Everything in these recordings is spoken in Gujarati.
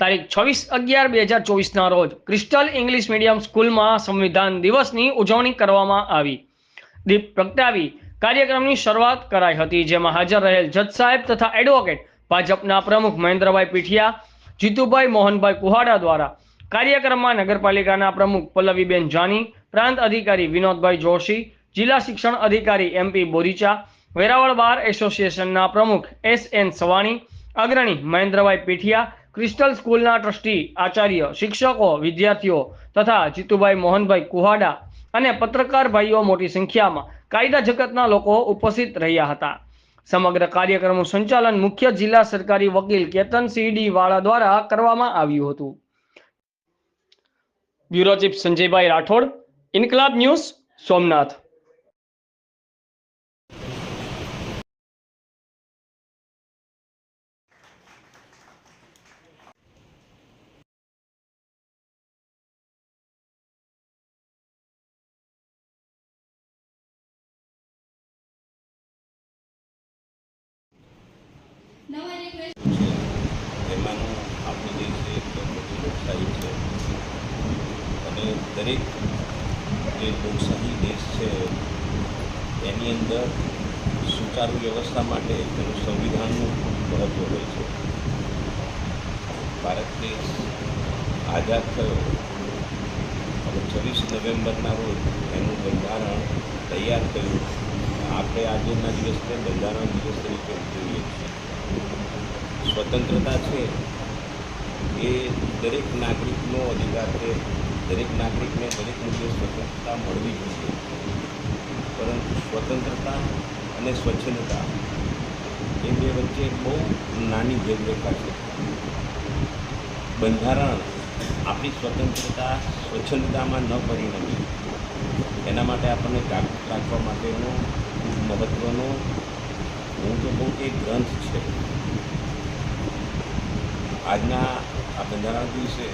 તારીખ છવ્વીસ અગિયાર બે હજાર ચોવીસના રોજ ક્રિસ્ટલ ઇંગ્લિશ મીડિયમ સ્કૂલમાં સંવિધાન દિવસની ઉજવણી કરવામાં આવી. દીપ પ્રગટાવી કાર્યક્રમની શરૂઆત કરાઈ હતી, જેમાં હાજર રહેલ જજ સાહેબ તથા એડવોકેટ ભાજપના પ્રમુખ મહેન્દ્રભાઈ પીઠિયા, જીતુભાઈ મોહનભાઈ કુહાડા દ્વારા કાર્યક્રમમાં નગરપાલિકાના પ્રમુખ પલ્લવીબેન જાની, પ્રાંત અધિકારી વિનોદભાઈ જોશી, જિલ્લા શિક્ષણ અધિકારી એમપી બોરીચા, વેરાવળ બાર એસોસિએશનના પ્રમુખ એસ એન સવાણી, અગ્રણી મહેન્દ્રભાઈ પીઠિયા ક્રિસ્ટલ સ્કૂલના ટ્રસ્ટી, આચાર્ય, શિક્ષકો, વિદ્યાર્થીઓ તથા જીતુભાઈ મોહનભાઈ કુહાડા અને પત્રકાર ભાઈઓ મોટી સંખ્યામાં કાયદા જગતના લોકો ઉપસ્થિત રહ્યા હતા. સમગ્ર કાર્યક્રમનું સંચાલન મુખ્ય જિલ્લા સરકારી વકીલ કેતન સીડી વાળા દ્વારા કરવામાં આવ્યું હતું. બ્યુરો ચીફ સંજયભાઈ રાઠોડ, ઇન્કલાબ ન્યૂઝ સોમનાથ. એમાંનું આપણો દેશ મોટી લોકશાહી છે. અને દરેક જે લોકશાહી દેશ છે, એની અંદર સુચારુ વ્યવસ્થા માટે તેનું સંવિધાનનું મહત્ત્વ હોય છે. ભારત દેશ આઝાદ થયો. અને છવ્વીસ નવેમ્બરના રોજ એનું બંધારણ તૈયાર થયું. આપણે આજના દિવસને બંધારણ દિવસ તરીકે ઉજવીએ છીએ. સ્વતંત્રતા છે એ દરેક નાગરિકનો અધિકાર છે. દરેક નાગરિકને દરેક મુદ્દે સ્વતંત્રતા મળવી જોઈએ. પરંતુ સ્વતંત્રતા અને સ્વચ્છંદતા એ બે વચ્ચે બહુ નાની ભેદરેખા છે. બંધારણ આપણી સ્વતંત્રતા સ્વચ્છંદતામાં ન પરિણમે. એના માટે આપણને જાગૃત રાખવા માટેનો મહત્ત્વનો હું તો કે એક ગ્રંથ છે. આજના આ બંધારણ દિવસે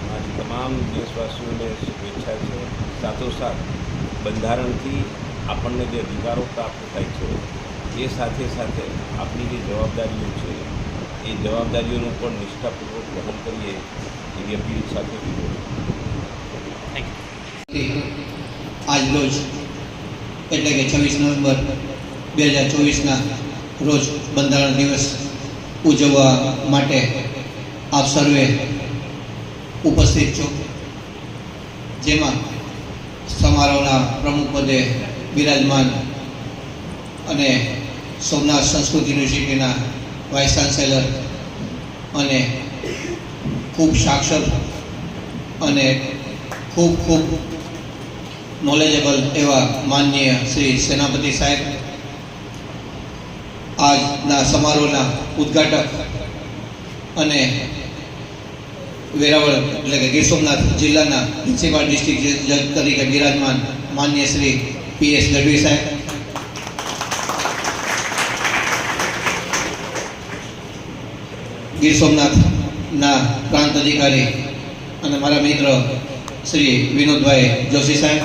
મારી તમામ દેશવાસીઓને શુભેચ્છા છે. સાથોસાથ બંધારણથી આપણને જે અધિકારો પ્રાપ્ત થાય છે એ સાથે સાથે આપણી જે જવાબદારીઓ છે એ જવાબદારીઓનું પણ નિષ્ઠાપૂર્વક વહન કરીએ એવી અપીલ સાથે વિનંતી આજ રોજ એટલે કે છવ્વીસ નવેમ્બર બે હજાર ચોવીસના રોજ બંધારણ દિવસ ઉજવવા માટે આપ સર્વે ઉપસ્થિત છો. જેમાં સમારોહના પ્રમુખ પદે બિરાજમાન અને સોમનાથ સંસ્કૃત યુનિવર્સિટીના વાઇસ ચાન્સેલર અને ખૂબ સાક્ષર અને ખૂબ ખૂબ નોલેજેબલ એવા માનનીય શ્રી સેનાપતિ સાહેબ. આજના સમારોહના ઉદ્ઘાટક અને વેરાવળ, એટલે કે ગીર સોમનાથ જિલ્લાના પ્રિન્સિપાલ ડિસ્ટ્રિક્ટ જજ તરીકે બિરાજમાન માનનીય શ્રી પી એસ ગઢવી સાહેબ. ગીર સોમનાથના પ્રાંત અધિકારી અને મારા મિત્ર શ્રી વિનોદભાઈ જોશી સાહેબ.